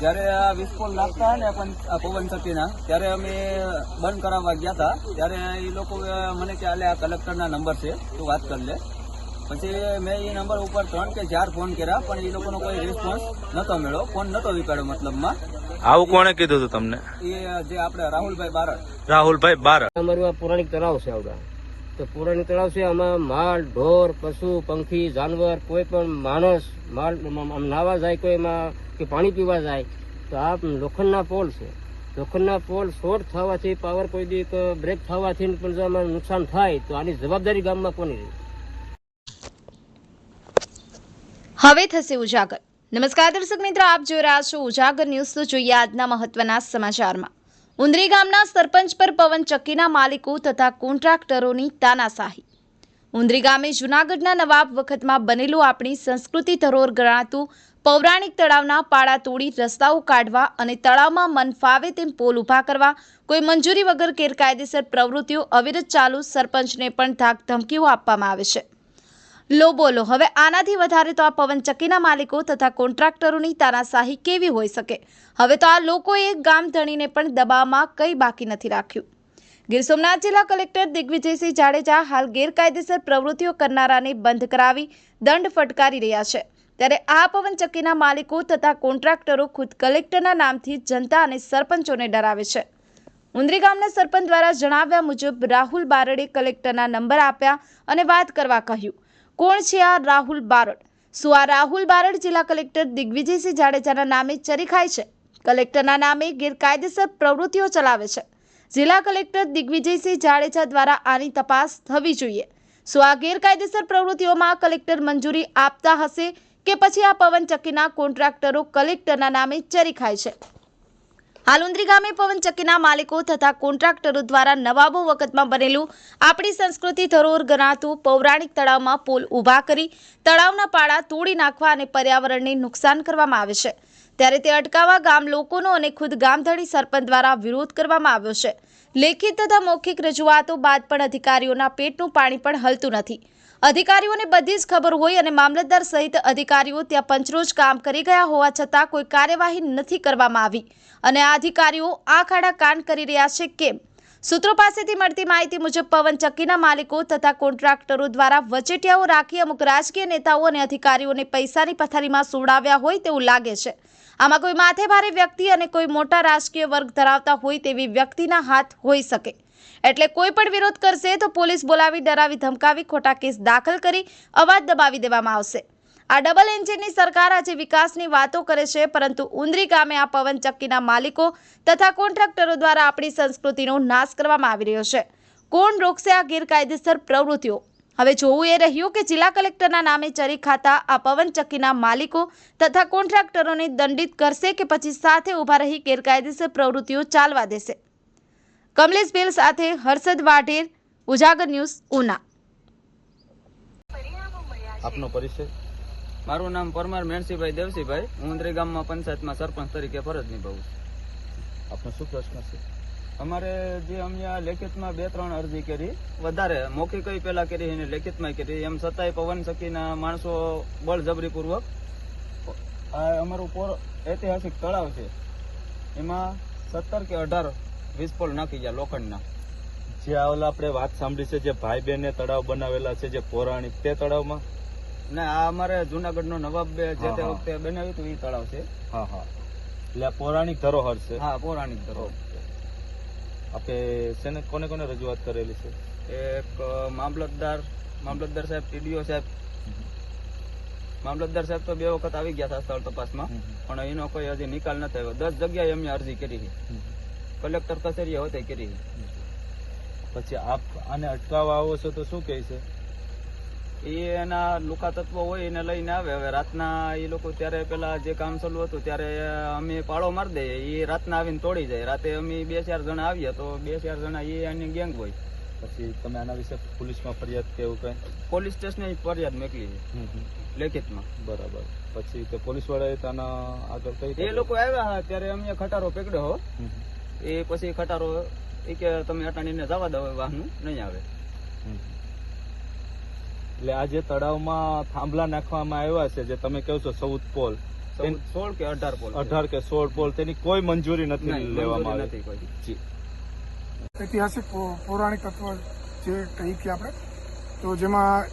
જ્યારે આ વિસ્ફોટ લાગતા ને પણ આ પવન ચક્કીના ત્યારે અમે બંધ કરાવવા ગયા હતા. ત્યારે એ લોકો મને કે આલે આ કલેક્ટરના નંબર છે તું વાત કરી લે. પછી મેં એ નંબર ઉપર ત્રણ કે ચાર ફોન કર્યા પણ એ લોકોનો કોઈ રિસ્પોન્સ નતો મળ્યો. ફોન નતો વિપાડ્યો મતલબમાં. આવું કોણે કીધું હતું તમને? એ જે આપણે રાહુલભાઈ બારડ. રાહુલભાઈ બારડ. અમારું આ પૌરાણિક તળાવ છે આવડા તો પૌરાણિક તળાવ છે, આમાં માલ, ઢોર, પશુ, પંખી, જાનવર, કોઈ પણ માણસ, માલ નાવા જાય કોઈ એમાં કે પાણી પીવા જાય, તો આ લોખંડના પોલ છે. લોખંડના પોલ શોર્ટ થવાથી પાવર કોઈ દી બ્રેક થવાથી પણ જો આમાં નુકસાન થાય, તો આની જવાબદારી ગામમાં કોની રહી? હવે થશે ઉજાગર. નમસ્કાર દર્શક મિત્રો, આપ જોઈ રહ્યા છો ઉજાગર ન્યૂઝ. તો જોઈએ આજના મહત્વના સમાચારમાં. ઉંદરી ગામના સરપંચ પર પવન ચક્કીના માલિકો તથા કોન્ટ્રાક્ટરોની તાનાશાહી. ઉંદરી ગામે જૂનાગઢના નવાબ વખતમાં બનેલું આપણી સંસ્કૃતિ ધરોર ગણાતું પૌરાણિક તળાવના પાળા તોડી રસ્તાઓ કાઢવા અને તળાવમાં મન ફાવે તેમ પોલ ઊભા કરવા કોઈ મંજૂરી વગર ગેરકાયદેસર પ્રવૃત્તિઓ અવિરત ચાલુ સરપંચને પણ ધાક ધમકીઓ આપવામાં આવે છે. લો બોલો. હવે આનાથી વધારે તો આ પવનચક્કીના માલિકો તથા કોન્ટ્રાક્ટરોની તાનાશાહી કેવી હોઈ શકે? હવે તો આ લોકોએ ગામ ધણીને પણ દબાવમાં કંઈ બાકી નથી રાખ્યું. ગીર સોમનાથ જિલ્લા કલેક્ટર દિગ્વિજયસિંહ જાડેજા હાલ ગેરકાયદેસર પ્રવૃત્તિઓ કરનારાને બંધ કરાવી દંડ ફટકારી રહ્યા છે. ત્યારે આ પવનચક્કીના માલિકો તથા કોન્ટ્રાક્ટરો ખુદ કલેક્ટરના નામથી જનતા અને સરપંચોને ડરાવે છે. ઉંદરી ગામના સરપંચ દ્વારા જણાવ્યા મુજબ રાહુલ બારડે કલેક્ટરના નંબર આપ્યા અને વાત કરવા કહ્યું. કોણ છે આ રાહુલ બારડ? શું આ રાહુલ બારડ જિલ્લા કલેક્ટર દિગ્વિજયસિંહ જાડેજાના નામે ચરી ખાય છે? કલેક્ટરના નામે ગેરકાયદેસર પ્રવૃત્તિઓ ચલાવે છે. જિલ્લા કલેક્ટર દિગ્વિજયસિંહ જાડેજા દ્વારા આની તપાસ થવી જોઈએ. શું આ ગેરકાયદેસર પ્રવૃત્તિઓમાં કલેક્ટર મંજૂરી આપતા હશે કે પછી આ પવનચક્કીના કોન્ટ્રાક્ટરો કલેક્ટરના નામે ચરી ખાય છે? હાલુંદ્રી ગામે પવનચક્કીના માલિકો તથા કોન્ટ્રાક્ટરો દ્વારા નવાબો વખતમાં બનેલું આપણી સંસ્કૃતિ ધરોહર ગણાતું પૌરાણિક તળાવમાં પુલ ઊભા કરી તળાવના પાળા તોડી નાખવા અને પર્યાવરણને નુકસાન કરવામાં આવે છે. ત્યારે તે અટકાવવા ગામ લોકોનો અને ખુદ ગામધણી સરપંચ દ્વારા વિરોધ કરવામાં આવ્યો છે. લેખિત તથા મૌખિક રજૂઆતો બાદ પણ અધિકારીઓના પેટનું પાણી પણ હલતું નથી. અધિકારીઓને બધી જ ખબર હોય અને મામલતદાર સહિત અધિકારીઓ ત્યાં પંચરોજ કામ કરી ગયા હોવા છતાં કોઈ કાર્યવાહી નથી કરવામાં આવી. અને આ અધિકારીઓ આ ખાડા કાન કરી રહ્યા છે, કેમ? સૂત્રો પાસેથી મળતી માહિતી મુજબ પવન ચક્કીના માલિકો તથા કોન્ટ્રાક્ટરો દ્વારા વચેટિયાઓ રાખી અમુક રાજકીય નેતાઓ અને અધિકારીઓને પૈસાની પથારીમાં સુવડાવ્યા હોય તેવું લાગે છે. આમાં કોઈ માથેભારે વ્યક્તિ અને કોઈ મોટા રાજકીય વર્ગ ધરાવતા હોય તેવી વ્યક્તિના હાથ હોઈ શકે. એટલે કોઈ પણ વિરોધ કરશે તો પોલીસ બોલાવી ડરાવી ધમકાવી ખોટા કેસ દાખલ કરી અવાજ દબાવી દેવામાં આવશે. આ ડબલ એન્જિનની સરકાર આજે વિકાસની વાતો કરે છે, પરંતુ ઉંદરી ગામે આ પવન ચક્કીના માલિકો તથા કોન્ટ્રાક્ટરો દ્વારા આપણી સંસ્કૃતિનો નાશ કરવામાં આવી રહ્યો છે. કોણ રોકશે આ ગેરકાયદેસર પ્રવૃત્તિઓ? હવે જોવું એ રહ્યું કે જિલ્લા કલેક્ટરના નામે ચરી ખાતા આ પવન ચક્કીના માલિકો તથા કોન્ટ્રાક્ટરોને દંડિત કરશે કે પછી સાથે ઊભા રહી ગેરકાયદેસર પ્રવૃત્તિઓ ચાલવા દેશે. કમલેશ બેલ સાથે હર્ષદ વાઢેર, ઉજાગર ન્યૂઝ, ઉના. આપનો પરિચય? મારું નામ પરમાર મેણસીભાઈ દેવસીભાઈ. હું ઉંદરી ગામમાં પંચાયતમાં સરપંચ તરીકે ફરજ નિભાવું છું. આપનો શું પ્રશ્ન છે? અમારે જે અમે આ લેખિતમાં બે ત્રણ અરજી કરી વધારે મૌખિક પેલા કરી અને લેખિતમાં કરી. એમ છતાંય પવન સખીના માણસો બળજબરીપૂર્વક આ અમારું પોર ઐતિહાસિક તળાવ છે. એમાં સત્તર કે અઢાર વિસ્ફોટ નાખી ગયા લોખંડના. જે ઓલા આપણે વાત સાંભળી છે જે ભાઈ બહેને તળાવ બનાવેલા છે જે પૌરાણિક તે તળાવમાં. ને આ અમારે જુનાગઢનો નવાબ બે જે તે. વખતે બનાવ્યું હતું એ તળાવ છે. હા હા. એટલે પૌરાણિક ધરોહર છે. હા પૌરાણિક ધરોહર. આપણે સેને કોને કોને રજૂઆત કરેલી છે? એક મામલતદાર મામલતદાર સાહેબ ટીડીઓ સાહેબ. મામલતદાર સાહેબ તો બે વખત આવી ગયા હતા સ્થળ તપાસમાં પણ એનો કોઈ હજી નિકાલ નથી આવ્યો. દસ જગ્યાએ એમને અરજી કરી હતી કલેક્ટર કચેરીએ હોતે કરી. પછી આપ આને અટકાવવા આવો છો તો શું કહે છે? એના લુકા તત્વો હોય એને લઈને આવે. હવે રાતના એ લોકો ત્યારે પેલા જે કામ ચાલુ હતું ત્યારે અમે પાળો મારી દઈએ. એ રાતના આવીને તોડી જાય. રાતે અમે બે ચાર જણા આવીએ તો બે ચાર જણા એ એની ગેંગ હોય. પછી તમે આના વિશે પોલીસમાં ફરિયાદ કે એવું કઈ? પોલીસ સ્ટેશને ફરિયાદ મોકલી છે. લેખિતમાં. બરાબર. પછી તો પોલીસ વાળાએ તાના આગળ કઈ એ લોકો આવ્યા ત્યારે અમે ખટારો પકડ્યો હો. એ પછી ખટારો એ કે તમે અટાણીને જવા દો વાહનું નહીં આવે. એટલે આ જે તળાવમાં થાંભલા નાખવામાં આવ્યા છે જે તમે કહો છો સૌદ પોલ ચૌદ સોળ કે અઢાર પોલ અઢાર કે સોળ પોલ તેની કોઈ મંજૂરી નથી લેવામાં આવી. નથી જી. ઐતિહાસિક પૌરાણિક તત્વ જે કહી કે આપણે તો જેમાં